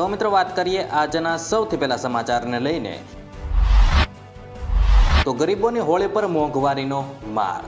તો મિત્રો વાત કરીએ આજના સૌથી પહેલા સમાચારને લઈને. તો ગરીબોની હોળી પર મોંઘવારીનો માર.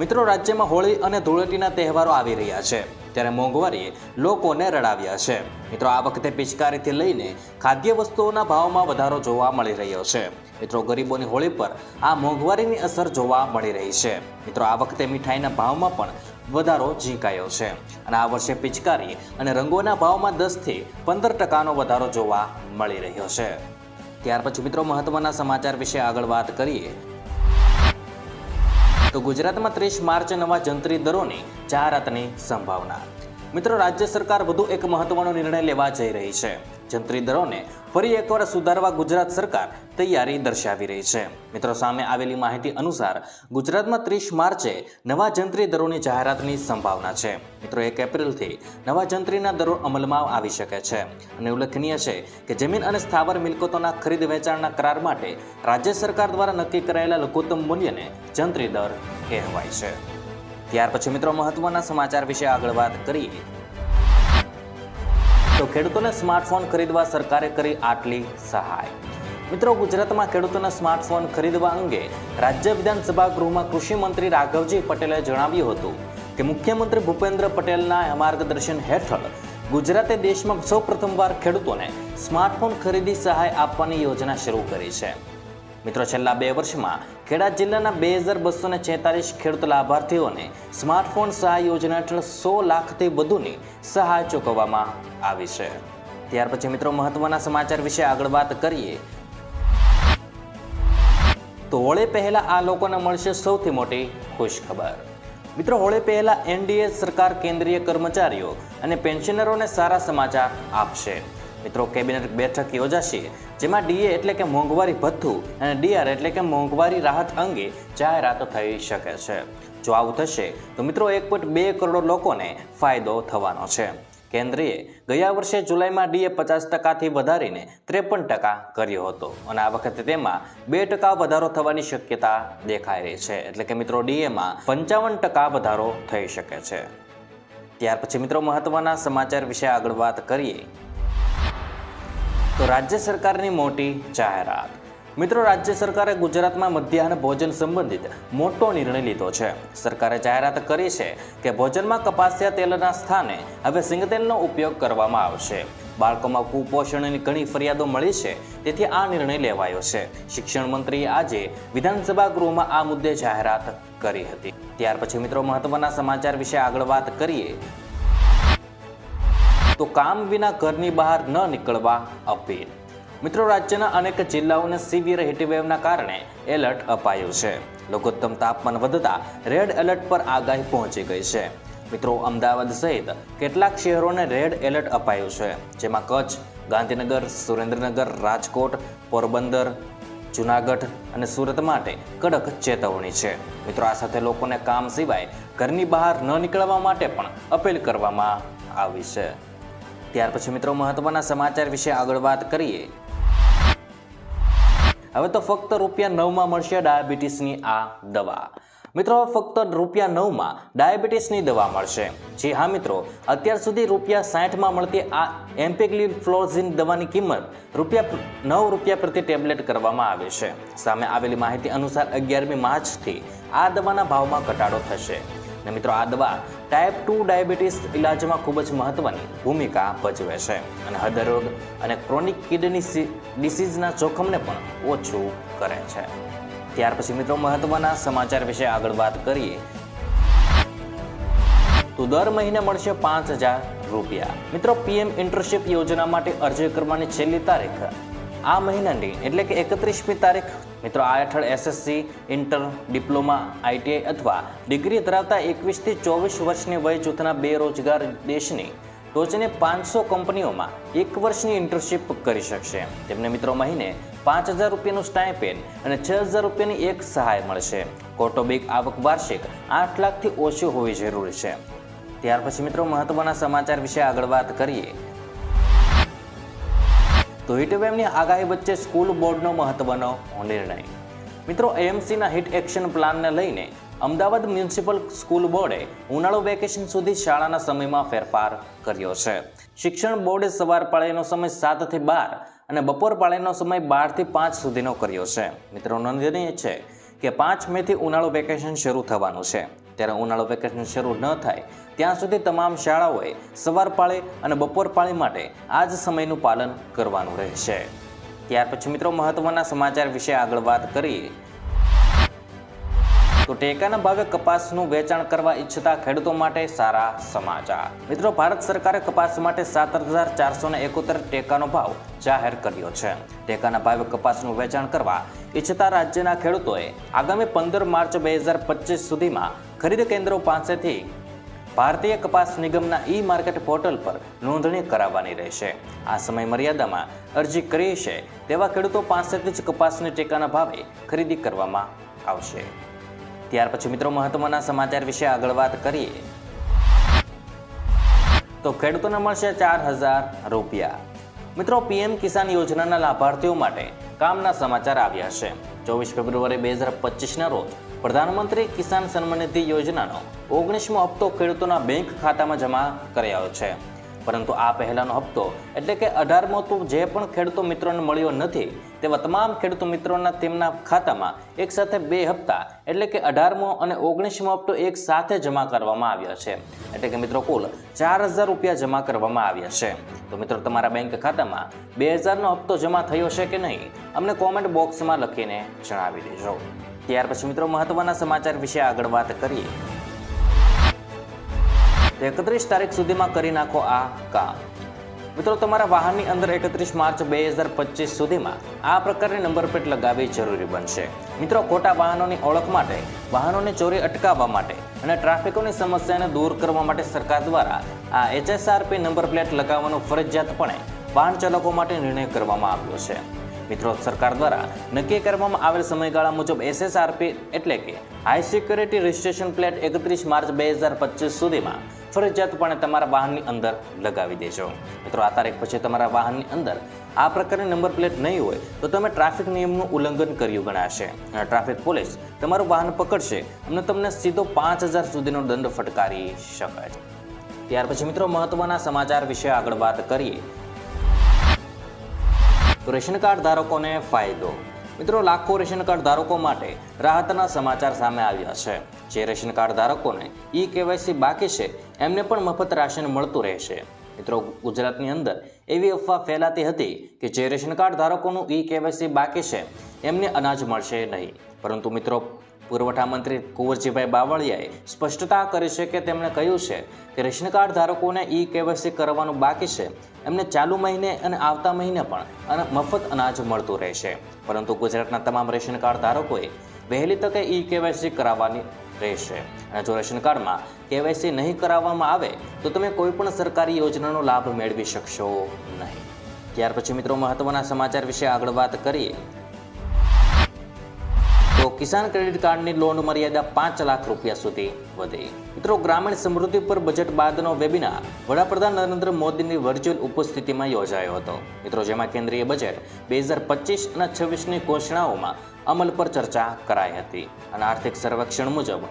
મિત્રો રાજ્યમાં હોળી અને ધૂળેટીના તહેવારો આવી રહ્યા છે. ત્યારે મોંઘવારીએ લોકોને રડાવ્યા છે. મિત્રો આ વખતે પિચકારીથી લઈને ખાદ્ય વસ્તુઓના ભાવમાં વધારો જોવા મળી રહ્યો છે. મિત્રો ગરીબોની હોળી પર આ મોંઘવારીની અસર જોવા મળી રહી છે. મિત્રો આ વખતે મીઠાઈના ભાવમાં પણ વધારો ઝીંકાયો છે. અને આ વર્ષે પિચકારી અને રંગોના ભાવમાં દસથી પંદર ટકાનો વધારો જોવા મળી રહ્યો છે. ત્યાર પછી મિત્રો મહત્વના સમાચાર વિશે આગળ વાત કરીએ. તો ગુજરાતમાં ત્રીસ માર્ચે નવા જંત્રી દરોની જાહેરાતની સંભાવના. મિત્રો રાજ્ય સરકાર વધુ એક મહત્વનો નિર્ણય લેવા જઈ રહી છે. જંત્રી દરોને ફરી એકવાર સુધારવા ગુજરાત સરકાર તૈયારી દર્શાવી રહી છે. મિત્રો સામે આવેલી માહિતી અનુસાર ગુજરાતમાં ત્રીસ માર્ચે નવા જંત્રી દરોની જાહેરાતની સંભાવના છે. મિત્રો એક એપ્રિલથી નવા જંત્રીના દરો અમલમાં આવી શકે છે. અને ઉલ્લેખનીય છે કે જમીન અને સ્થાવર મિલકતોના ખરીદ વેચાણના કરાર માટે રાજ્ય સરકાર દ્વારા નક્કી કરાયેલા લઘુત્તમ મૂલ્યને જંત્રી દર કહેવાય છે. ત્યાર પછી મિત્રો મહત્વના સમાચાર વિશે આગળ વાત કરીએ. તો ખેડૂતોને સ્માર્ટફોન ખરીદવા સરકારે કરી આટલી સહાય. મિત્રો, ગુજરાતમાં ખેડૂતોને સ્માર્ટફોન ખરીદવા અંગે રાજ્ય વિધાનસભા ગૃહમાં કૃષિ મંત્રી રાઘવજી પટેલે જણાવ્યું હતું કે મુખ્યમંત્રી ભૂપેન્દ્ર પટેલના માર્ગદર્શન હેઠળ ગુજરાતે દેશમાં સૌ પ્રથમવાર ખેડૂતોને સ્માર્ટફોન ખરીદી સહાય આપવાની યોજના શરૂ કરી છે. મિત્રો, છેલ્લા બે વર્ષમાં ખેડા જિલ્લાના બે હજાર બસો છેતાલીસ ખેડૂત લાભાર્થીઓને સ્માર્ટફોન સહાય યોજના હેઠળ સો લાખથી વધુની સહાય ચૂકવવામાં આવી છે. ત્યાર પછી મિત્રો, મહત્વના સમાચાર વિશે આગળ વાત કરીએ. તો હોળી પહેલા આ લોકોને મળશે સૌથી મોટી ખુશખબર. મિત્રો, હોળી પહેલા એનડીએ સરકાર કેન્દ્રીય કર્મચારીઓ અને પેન્શનરોને સારા સમાચાર આપશે. મિત્રો, કેબિનેટ બેઠક યોજાશે, જેમાં ડીએ એટલે કે મોંઘવારી ભથ્થું અને ડીઆર એટલે કે મોંઘવારી રાહત અંગે જાહેરાત થઈ શકે છે. જો આવું થશે, તો મિત્રો, એક પોઈન્ટ બે કરોડ લોકોને ફાયદો થવાનો છે. કેન્દ્રીય ગયા વર્ષે જુલાઈમાં ડીએ પચાસ ટકાથી વધારીને ત્રેપન ટકા કર્યો હતો અને આ વખતે તેમાં બે ટકા વધારો થવાની શક્યતા દેખાઈ રહી છે. એટલે કે મિત્રો, ડીએમાં પંચાવન ટકા વધારો થઈ શકે છે. ત્યાર પછી મિત્રો, મહત્વના સમાચાર વિશે આગળ વાત કરીએ. તો રાજ્ય સરકારની મોટી જાહેરાત. મિત્રો, રાજ્ય સરકારે ગુજરાતમાં મધ્યાહન ભોજન સંબંધિત મોટો નિર્ણય લીધો છે. સરકારે જાહેરાત કરી છે કે ભોજનમાં કપાસિયા તેલના સ્થાને હવે સિંગતેલનો ઉપયોગ કરવામાં આવશે. બાળકોમાં કુપોષણની ઘણી ફરિયાદો મળી છે, તેથી આ નિર્ણય લેવાયો છે. શિક્ષણ મંત્રીએ આજે વિધાનસભા ગૃહમાં આ મુદ્દે જાહેરાત કરી હતી. ત્યાર પછી મિત્રો, મહત્વના સમાચાર વિશે આગળ વાત કરીએ. તો કામ વિના ઘરની બહાર ન નીકળવા અપીલ. મિત્રો, રાજ્યના અનેક જિલ્લાઓને સિવિયર હીટવેવના કારણે એલર્ટ અપાયું છે. લઘુત્તમ તાપમાન વધતા રેડ એલર્ટ પર આગાહી પહોંચી ગઈ છે. મિત્રો, અમદાવાદ સહિત કેટલાક શહેરોને રેડ એલર્ટ અપાયું છે, જેમાં કચ્છ, ગાંધીનગર, સુરેન્દ્રનગર, રાજકોટ, પોરબંદર, જુનાગઢ અને સુરત માટે કડક ચેતવણી છે. મિત્રો, આ સાથે લોકોને કામ સિવાય ઘરની બહાર ન નીકળવા માટે પણ અપીલ કરવામાં આવી છે. ત્યાર પછી મિત્રો મહત્વના સમાચાર વિશે આગળ વાત કરીએ. હવે તો ફક્ત રૂપિયા નવમાં મળશે ડાયાબિટીસની આ દવા. મિત્રો, ફક્ત રૂપિયા નવમાં ડાયાબિટીસની દવા મળશે. જી હા મિત્રો, અત્યાર સુધી રૂપિયા સાઠમાં મળતી આ એમ્પેગ્લિન ફ્લોઝિન દવાની કિંમત રૂપિયા નવ રૂપિયા પ્રતિ ટેબ્લેટ કરવામાં આવે છે. સામે આવેલી માહિતી અનુસાર અગિયારમી માર્ચથી આ દવાના ભાવમાં ઘટાડો થશે. અને મિત્રો આ દવા ટાઈપ ટુ ડાયાબિટીસ ઇલાજમાં ખૂબ જ મહત્વની ભૂમિકા ભજવે છે. અને હૃદયરોગ અને ક્રોનિક કિડની ડિસીઝના જોખમને પણ ઓછું કરે છે. ત્યાર પછી મિત્રો મહત્વના સમાચાર વિશે આગળ વાત કરીએ. તો દર મહિને મળશે પાંચ હજાર રૂપિયા. મિત્રો પીએમ ઇન્ટર્નશીપ યોજના માટે અરજી કરવાની છેલ્લી તારીખ આ મહિનાની, એટલે કે એકત્રીસમી તારીખ, મિત્રો આ હેઠળ એસએસસી ઇન્ટર ડિપ્લોમા આઈટીઆઈ અથવા ડિગ્રી ધરાવતા એકવીસથી ચોવીસ વર્ષની વય જૂથના બેરોજગાર દેશની ટોચને પાંચસો કંપનીઓમાં એક વર્ષની ઇન્ટર્નશીપ કરી શકશે. તેમને મિત્રો મહિને પાંચ હજાર રૂપિયાનું સ્ટાઇપેન્ડ અને છ હજાર રૂપિયાની એક સહાય મળશે. કૌટુંબિક આવક વાર્ષિક આઠ લાખથી ઓછી હોવી જરૂરી છે. ત્યાર પછી મિત્રો મહત્વના સમાચાર વિશે આગળ વાત કરીએ. તો હીટવેવની આગાહી વચ્ચે સ્કૂલ બોર્ડનો મહત્વનો નિર્ણય. મિત્રો એએમસીના હિટ એક્શન પ્લાનને લઈને અમદાવાદ મ્યુનિસિપલ સ્કૂલ બોર્ડે ઉનાળુ વેકેશન સુધી શાળાના સમયમાં ફેરફાર કર્યો છે. શિક્ષણ બોર્ડે સવાર પાળીનો સમય સાતથી બાર અને બપોર પાળીનો સમય બારથી પાંચ સુધીનો કર્યો છે. મિત્રો, નોંધનીય છે કે પાંચ મેથી ઉનાળુ વેકેશન શરૂ થવાનું છે. ત્યારે ઉનાળો વેકેશન શરૂ ન થાય. ત્યાં સુધી તમામ શાળાઓએ સવાર પાળે અને બપોર પાળે માટે આ જ સમયનું પાલન કરવાનું રહેશે. ત્યાર પછી મિત્રો મહત્વના સમાચાર વિશે આગળ વાત કરીએ. તો ટેકાના ભાવે કપાસનું વેચાણ કરવા ઈચ્છતા ખેડૂતો માટે સારા સમાચાર. મિત્રો, ભારત સરકારે કપાસ માટે સાત હજાર ચારસો એકોતેર ટેકાનો ભાવ જાહેર કર્યો છે. ટેકાના ભાવે કપાસનું વેચાણ કરવા ઈચ્છતા રાજ્યના ખેડૂતોએ આગામી પંદર માર્ચ બે હજાર પચીસ સુધીમાં ખરીદ કેન્દ્રો પાસેથી ભારતીય કપાસ નિગમના ઈ માર્કેટ પોર્ટલ પર નોંધણી કરાવવાની રહેશે. આ સમય મર્યાદામાં અરજી કરી છે તેવા ખેડૂતો પાસેથી જ કપાસની ટેકાના ભાવે ખરીદી કરવામાં આવશે. ત્યાર પછી મિત્રો મહત્વના સમાચાર વિશે આગળ વાત કરીએ. તો ખેડૂતોને મળશે ચાર હજાર રૂપિયા. મિત્રો પીએમ કિસાન યોજનાના લાભાર્થીઓ માટે કામના સમાચાર આવ્યા છે. ચોવીસ ફેબ્રુઆરી બે હજાર પચીસના રોજ પ્રધાનમંત્રી કિસાન સન્માન નિધિ યોજનાનો ઓગણીસમો હપ્તો ખેડૂતોના બેંક ખાતામાં જમા કરાયો છે. પરંતુ આ પહેલાનો હપ્તો એટલે કે અઢારમો તો જે પણ ખેડૂતો મિત્રોને મળ્યો નથી તેવા તમામ ખેડૂતો મિત્રોના તેમના ખાતામાં એક સાથે બે હપ્તા એટલે કે અઢારમો અને ઓગણીસમો હપ્તો એક સાથે જમા કરવામાં આવ્યા છે. એટલે કે મિત્રો કુલ ચાર હજાર રૂપિયા જમા કરવામાં આવ્યા છે. તો મિત્રો તમારા બેંક ખાતામાં બે હજારનો હપ્તો જમા થયો છે કે નહીં, અમને કોમેન્ટ બોક્સમાં લખીને જણાવી દેજો. ત્યાર પછી મિત્રો મહત્વના સમાચાર વિશે આગળ વાત કરીએ. એકત્રીસ તારીખ સુધીમાં કરી નાખો આ કામ. મિત્રો, તમારા વાહનની અંદર એકત્રીસ માર્ચ બે હજાર પચીસ સુધીમાં આ પ્રકારની નંબર પ્લેટ લગાવવી જરૂરી બનશે. મિત્રો, ખોટા વાહનોની ઓળખ માટે, વાહનોની ચોરી અટકાવવા માટે અને ટ્રાફિકોની સમસ્યાને દૂર કરવા માટે સરકાર દ્વારા આ એચએસઆરપી નંબર પ્લેટ લગાવવાનો ફરજિયાતપણે વાહન ચાલકો માટે નિર્ણય કરવામાં આવ્યો છે. મિત્રો, સરકાર દ્વારા નક્કી કરવામાં આવેલ સમયગાળા મુજબ એસએસઆરપી એટલે કે હાઈ સિક્યોરિટી રજિસ્ટ્રેશન પ્લેટ એકત્રીસ માર્ચ બે હજાર પચીસ સુધીમાં ફરજિયાતપણે તમારા વાહનની અંદર લગાવી દેજો. મિત્રો, આ તારીખ પછી તમારા વાહનની અંદર આ પ્રકારની નંબર પ્લેટ નહીં હોય તો તમે ટ્રાફિક નિયમનું ઉલ્લંઘન કર્યું ગણાશે. અને ટ્રાફિક પોલીસ તમારું વાહન પકડશે અને તમને સીધો પાંચ હજાર સુધીનો દંડ ફટકારી શકાય. ત્યાર પછી મિત્રો, મહત્વના સમાચાર વિશે આગળ વાત કરીએ. રેશન કાર્ડ ધારકોને ફાયદો. મિત્રો, લાખો રેશન કાર્ડ ધારકો માટે રાહતના સમાચાર સામે આવ્યા છે. જે રેશન કાર્ડ ધારકોને ઈ કેવાયસી બાકી છે, એમને પણ મફત રાશન મળતું રહેશે. મિત્રો, ગુજરાતની અંદર એવી અફવા ફેલાતી હતી કે જે રેશન કાર્ડ ધારકોનું ઈ કેવાયસી બાકી છે, એમને અનાજ મળશે નહીં. પરંતુ મિત્રો પુરવઠા મંત્રી કુંવરજીભાઈ બાવળિયાએ સ્પષ્ટતા કરી છે કે તેમણે કહ્યું છે કે રેશન કાર્ડ ધારકોને ઈ કેવાયસી કરવાનું બાકી છે. એમને ચાલુ મહિને અને આવતા મહિને પણ અને મફત અનાજ મળતું રહેશે. પરંતુ ગુજરાતના તમામ રેશન કાર્ડ ધારકોએ વહેલી તકે ઈ કેવાયસી કરાવવાની રહેશે. અને જો રેશન કાર્ડમાં કેવાયસી નહીં કરાવવામાં આવે, તો તમે કોઈ પણ સરકારી યોજનાનો લાભ મેળવી શકશો નહીં. ત્યાર પછી મિત્રો મહત્વના સમાચાર વિશે આગળ વાત કરીએ. કિસાન ક્રેડિટ કાર્ડની લોન મર્યાદા પાંચ લાખ રૂપિયા સુધી વધી. મિત્રો, ગ્રામીણ સમૃદ્ધિ પર બજેટ બાદનો વેબિનાર વડાપ્રધાન નરેન્દ્ર મોદીની વર્ચ્યુઅલ ઉપસ્થિતિમાં યોજાયો હતો. મિત્રો, જેમાં કેન્દ્રીય બજેટ બે હજાર પચીસ અને છવ્વીસની ઘોષણાઓમાં અમલ પર ચર્ચા કરાઈ હતી અને આર્થિક સર્વેક્ષણ મુજબ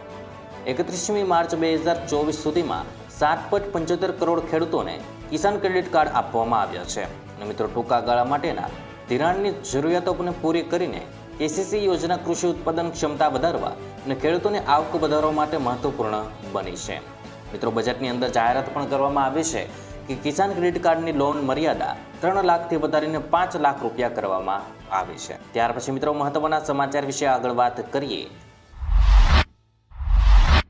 એકત્રીસમી માર્ચ બે હજાર ચોવીસ સુધીમાં સાત પોઈન્ટ પંચોતેર કરોડ ખેડૂતોને કિસાન ક્રેડિટ કાર્ડ આપવામાં આવ્યા છે. અને મિત્રો, ટૂંકા ગાળા માટેના ધિરાણની જરૂરિયાતોને પૂરી કરીને કેસીસી યોજના કૃષિ ઉત્પાદન ક્ષમતા વધારવા અને ખેડૂતોની આવક વધારવા માટે મહત્વપૂર્ણ બની છે. મિત્રો, બજેટની અંદર જાહેરાત પણ કરવામાં આવી છે કે કિસાન ક્રેડિટ કાર્ડની લોન મર્યાદા ત્રણ લાખથી વધારીને પાંચ લાખ રૂપિયા કરવામાં આવી છે. ત્યાર પછી મિત્રો, મહત્વના સમાચાર વિશે આગળ વાત કરીએ.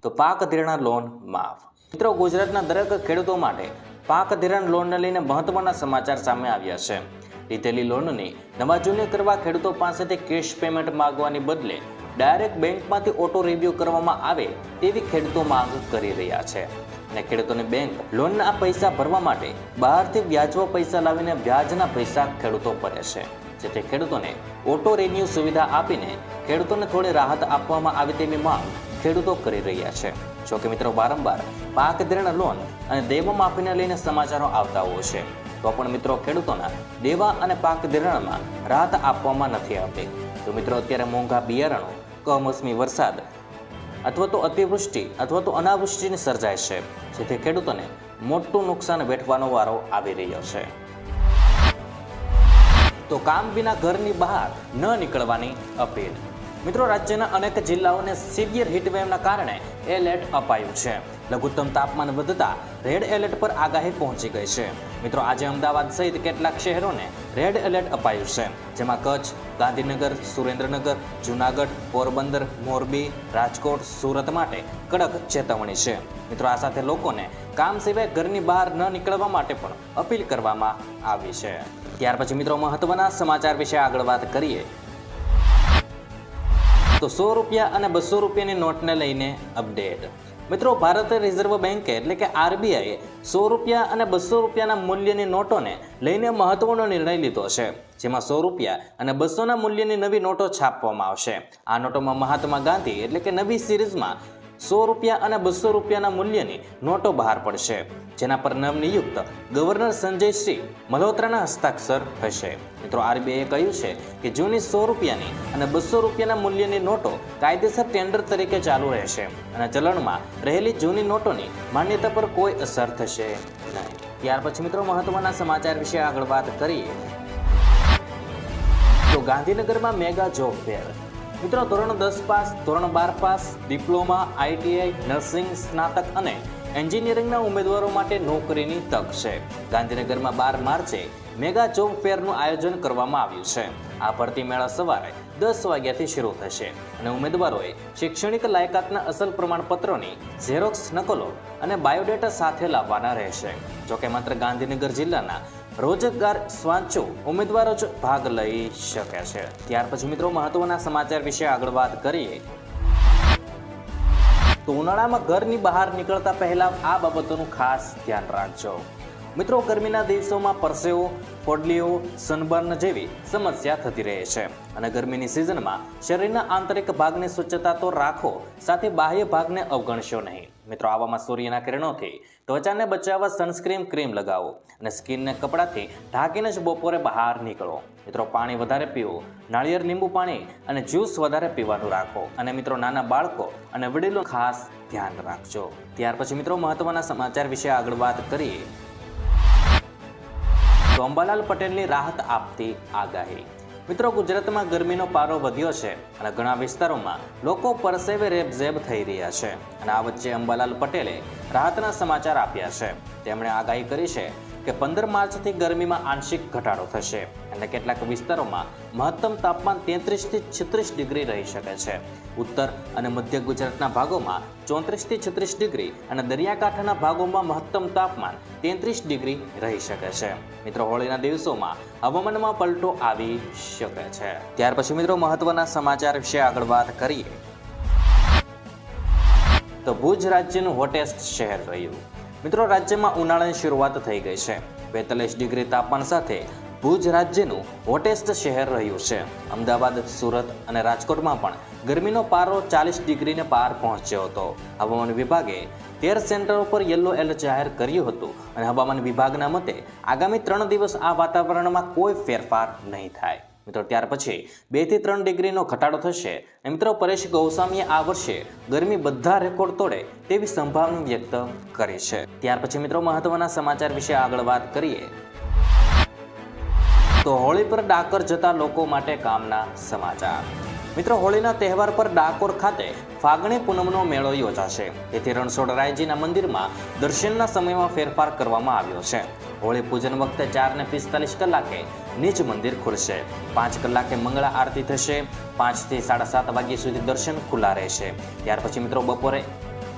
તો પાક ધિરાણ લોન માફ. મિત્રો, ગુજરાતના દરેક ખેડૂતો માટે પાક ધિરાણ લોનને લઈને મહત્વના સમાચાર સામે આવ્યા છે. લીધેલી લોનની નવાજૂની કરવા ખેડૂતો પાસેથી કેશ પેમેન્ટ માંગવાની બદલે ડાયરેક્ટ બેંકમાંથી ઓટો રિવ્યૂ કરવામાં આવે તેવી ખેડૂતો માંગ કરી રહ્યા છે. અને ખેડૂતોને બેંક લોનના પૈસા ભરવા માટે બહારથી વ્યાજવા પૈસા લાવીને વ્યાજના પૈસા ખેડૂતો ભરે છે. જેથી ખેડૂતોને ઓટો રિન્યુ સુવિધા આપીને ખેડૂતોને થોડી રાહત આપવામાં આવે તેવી માંગ ખેડૂતો કરી રહ્યા છે. જોકે મિત્રો, વારંવાર પાક ધિરાણ લોન અને દેવા માફીને લઈને સમાચારો આવતા હોય છે. તો પણ મિત્રો ખેડૂતોના દેવા અને પાક ધિરાણમાં રાહત આપવામાં નથી આવતી. તો મિત્રો અત્યારે મોંઘા બિયારણો, કમોસમી વરસાદ અથવા તો અતિવૃષ્ટિ અથવા તો અનાવૃષ્ટિને સર્જાય છે. જેથી ખેડૂતોને મોટું નુકસાન વેઠવાનો વારો આવી રહ્યો છે. તો કામ વિના ઘરની બહાર ન નીકળવાની અપીલ. મિત્રો, રાજ્યના અનેક જિલ્લાઓને સિવિયર હીટવેવના કારણે એલર્ટ અપાયું છે. લઘુત્તમ તાપમાન વધતા રેડ એલર્ટ પર આગાહી પહોંચી ગઈ છે. મિત્રો, આજે અમદાવાદ સહિત કેટલાક શહેરોને રેડ એલર્ટ અપાયું છે. જેમાં કચ્છ, ગાંધીનગર, સુરેન્દ્રનગર, જૂનાગઢ, પોરબંદર, મોરબી, રાજકોટ, સુરત માટે કડક ચેતવણી છે. મિત્રો, આ સાથે લોકોને કામ સિવાય ઘરની બહાર ન નીકળવા માટે પણ અપીલ કરવામાં આવી છે. ત્યાર પછી મિત્રો, મહત્વના સમાચાર વિશે આગળ વાત કરીએ. તો સો રૂપિયા અને બસો રૂપિયાની નોટને લઈને અપડેટ. મિત્રો ભારતીય રિઝર્વ બેન્કે એટલે કે આરબીઆઈએ સો રૂપિયા અને બસો રૂપિયાના મૂલ્યની નોટોને લઈને મહત્વનો નિર્ણય લીધો છે, જેમાં સો રૂપિયા અને બસોના મૂલ્યની નવી નોટો છાપવામાં આવશે. આ નોટોમાં મહાત્મા ગાંધી એટલે કે નવી સિરીઝમાં સો રૂપિયા અને બસો રૂપિયાના મૂલ્યની નોટો બહાર પડશે, જેના પર નવનિયુક્ત ગવર્નર સંજય શ્રી મલ્હોત્રાના હસ્તાક્ષર થશે. મિત્રો, આરબીઆઈએ કહ્યું છે કે જૂની સો રૂપિયાની અને બસો રૂપિયાના મૂલ્યની નોટો કાયદેસર ટેન્ડર તરીકે ચાલુ રહેશે અને ચલણમાં રહેલી જૂની નોટોની માન્યતા પર કોઈ અસર થશે નહીં. ત્યાર પછી મિત્રો, મહત્વના સમાચાર વિશે આગળ વાત કરીએ. તો ગાંધીનગરમાં મેગા જોબ ફેર. મિત્રો, ધોરણ દસ પાસ, ધોરણ બાર પાસ, ડિપ્લોમા આઈટીઆઈ નર્સિંગ, સ્નાતક અને એન્જિનિયરિંગના ઉમેદવારો માટે નોકરીની તક છે. ગાંધીનગરમાં બાર માર્ચે મેગા જોબ ફેરનું આયોજન કરવામાં આવ્યું છે. આ ભરતી મેળા સવારે દસ વાગ્યાથી શરૂ થશે અને ઉમેદવારોએ શૈક્ષણિક લાયકાતના અસલ પ્રમાણપત્રોની ઝેરોક્સ નકલો અને બાયોડેટા સાથે લાવવાના રહેશે. જોકે માત્ર ગાંધીનગર જિલ્લાના રોજગાર સ્વાંચો ઉમેદવારો જ ભાગ લઈ શકે છે. ત્યાર પછી મિત્રો મહત્વના સમાચાર વિશે આગળ વાત કરીએ. તો ઉનાળામાં ઘરની બહાર નીકળતા પહેલા આ બાબતોનું ખાસ ધ્યાન રાખજો. મિત્રો, ગરમીના દિવસોમાં પરસેવો ફોડલીઓ સનબર્ન જેવી સમસ્યા થતી રહે છે. અને ગરમીની સિઝનમાં શરીરના આંતરિક ભાગની સ્વચ્છતા તો રાખો, સાથે બાહ્ય ભાગને અવગણશો નહીં. મિત્રો, આવામાં સૂર્યના કિરણોથી ત્વચાને બચાવવા સનસ્ક્રીન ક્રીમ લગાવો અને સ્કિનને કપડાથી ઢાંકીને જ બપોરે બહાર નીકળો. મિત્રો, પાણી વધારે પીવું, નાળિયેર લીંબુ પાણી અને જ્યુસ વધારે પીવાનું રાખો. અને મિત્રો, નાના બાળકો અને વડીલો ખાસ ધ્યાન રાખજો. ત્યાર પછી મિત્રો, મહત્વના સમાચાર વિશે આગળ વાત કરીએ. તો અંબાલાલ પટેલની રાહત આપતી આગાહી. મિત્રો, ગુજરાતમાં ગરમીનો પારો વધ્યો છે અને ઘણા વિસ્તારોમાં લોકો પરસેવે રેબઝેબ થઈ રહ્યા છે. અને આ વચ્ચે અંબાલાલ પટેલે રાહતના સમાચાર આપ્યા છે. તેમણે આગાહી કરી છે કે પંદર માર્ચથી ગરમીમાં આંશિક ઘટાડો થશે અને કેટલાક વિસ્તારોમાં મહત્તમ તાપમાન તેત્રીસથી છત્રીસ ડિગ્રી રહી શકે છે. ઉત્તર અને મધ્ય ગુજરાતના ભાગોમાં ચોત્રીસથી છત્રીસ ડિગ્રી અને દરિયાકાંઠાના ભાગોમાં મહત્તમ તાપમાન તેત્રીસ ડિગ્રી રહી શકે છે. મિત્રો, હોળીના દિવસોમાં હવામાનમાં પલટો આવી શકે છે. ત્યાર પછી મિત્રો, મહત્વના સમાચાર વિશે આગળ વાત કરીએ. તો ભુજ રાજ્યનું હોટેસ્ટ શહેર રહ્યું. મિત્રો, રાજ્યમાં ઉનાળાની શરૂઆત થઈ ગઈ છે. બેતાલીસ ડિગ્રી તાપમાન સાથે ભુજ રાજ્યનું હોટેસ્ટ શહેર રહ્યું છે. અમદાવાદ, સુરત અને રાજકોટમાં પણ ગરમીનો પારો ચાલીસ ડિગ્રીને પાર પહોંચ્યો હતો. હવામાન વિભાગે તેર સેન્ટરો પર યલો એલર્ટ જાહેર કર્યું હતું અને હવામાન વિભાગના મતે આગામી ત્રણ દિવસ આ વાતાવરણમાં કોઈ ફેરફાર નહીં થાય. મિત્રો, ત્યાર પછી બેથી ત્રણ ડિગ્રીનો ઘટાડો થશે. મિત્રો, પરેશ ગૌસ્વામીએ આ વર્ષે ગરમી બધા રેકોર્ડ તોડે તેવી સંભાવના વ્યક્ત કરી છે. ત્યાર પછી મિત્રો, મહત્વના સમાચાર વિશે આગળ વાત કરીએ. તો હોળી પર ડાકોર જતા લોકો માટે કામના સમાચાર. મિત્રો, હોળીના તહેવાર પર ડાકોર ખાતે ફાગણી પૂનમનો મેળો યોજાશે. તેથી રણછોડરાયજીના મંદિરમાં દર્શનના સમયમાં ફેરફાર કરવામાં આવ્યો છે. હોળી પૂજન વખતે ચાર ને પિસ્તાલીસ કલાકે નીચ મંદિર ખુલશે. પાંચ કલાકે મંગળા આરતી થશે. પાંચથી સાડા સાત વાગ્યા સુધી દર્શન ખુલ્લા રહેશે. ત્યાર પછી મિત્રો બપોરે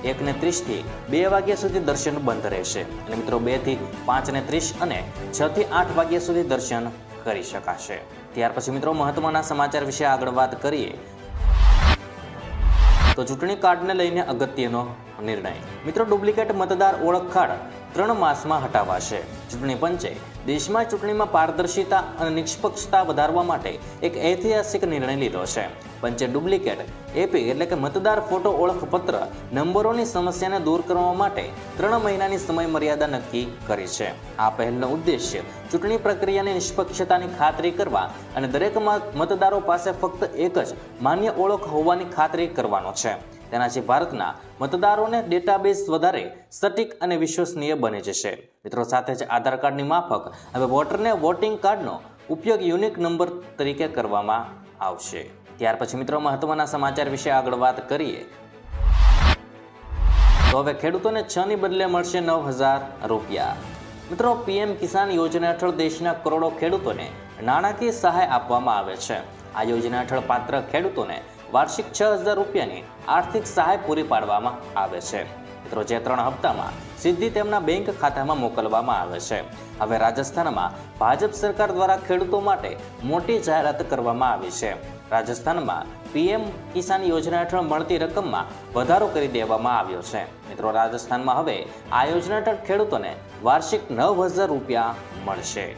એક ને ત્રીસથી બે વાગ્યા સુધી દર્શન બંધ રહેશે. અને મિત્રો બેથી પાંચને ત્રીસ અને છ થી આઠ વાગ્યા સુધી દર્શન કરી શકાશે. ત્યાર પછી મિત્રો મહત્વના સમાચાર વિશે આગળ વાત કરીએ. તો ચૂંટણી કાર્ડને લઈને અગત્યનો નિર્ણય. મિત્રો ડુપ્લિકેટ મતદાર ઓળખ કાર્ડ ત્રણ માસમાં હટાવાશે. ચૂંટણી પંચે દેશમાં ચૂંટણીમાં પારદર્શિતા અને નિષ્પક્ષતા વધારવા માટે એક ઐતિહાસિક નિર્ણય લીધો છે. પંચે ડુપ્લિકેટ એપી એટલે કે મતદાર ફોટો ઓળખપત્ર નંબરોની સમસ્યાને દૂર કરવા માટે ત્રણ મહિનાની સમય મર્યાદા નક્કી કરી છે. આ પહેલનો ઉદ્દેશ્ય ચૂંટણી પ્રક્રિયાની નિષ્પક્ષતાની ખાતરી કરવા અને દરેક મતદારો પાસે ફક્ત એક જ માન્ય ઓળખ હોવાની ખાતરી કરવાનો છે. તેનાથી ભારતના મતદારોને ડેટાબેઝ વધારે સટીક અને વિશ્વસનીય બની જશે મિત્રો, સાથે જ આધાર કાર્ડની માફક હવે વોટરને વોટિંગ કાર્ડનો ઉપયોગ યુનિક નંબર તરીકે કરવામાં આવશે. ત્યાર પછી મિત્રો મહત્વના સમાચાર વિશે આગળ વાત કરીએ. તો હવે ખેડૂતોને છ ની બદલે મળશે નવ હજાર રૂપિયા. મિત્રો પીએમ કિસાન યોજના હેઠળ દેશના કરોડો ખેડૂતોને નાણાકીય સહાય આપવામાં આવે છે. આ યોજના હેઠળ પાત્ર ખેડૂતોને વાર્ષિક છ હજાર રૂપિયાની આર્થિક સહાય પૂરી પાડવામાં આવે છે. મિત્રો જે ત્રણ હપ્તામાં સીધી તેમના બેંક ખાતામાં મોકલવામાં આવે છે. હવે રાજસ્થાનમાં ભાજપ સરકાર દ્વારા ખેડૂતો માટે મોટી જાહેરાત કરવામાં આવી છે. રાજસ્થાનમાં પીએમ કિસાન યોજના હેઠળ મળતી રકમમાં વધારો કરી દેવામાં આવ્યો છે. મિત્રો, રાજસ્થાનમાં હવે આ યોજના હેઠળ ખેડૂતોને વાર્ષિક નવ હજાર રૂપિયા મળશે.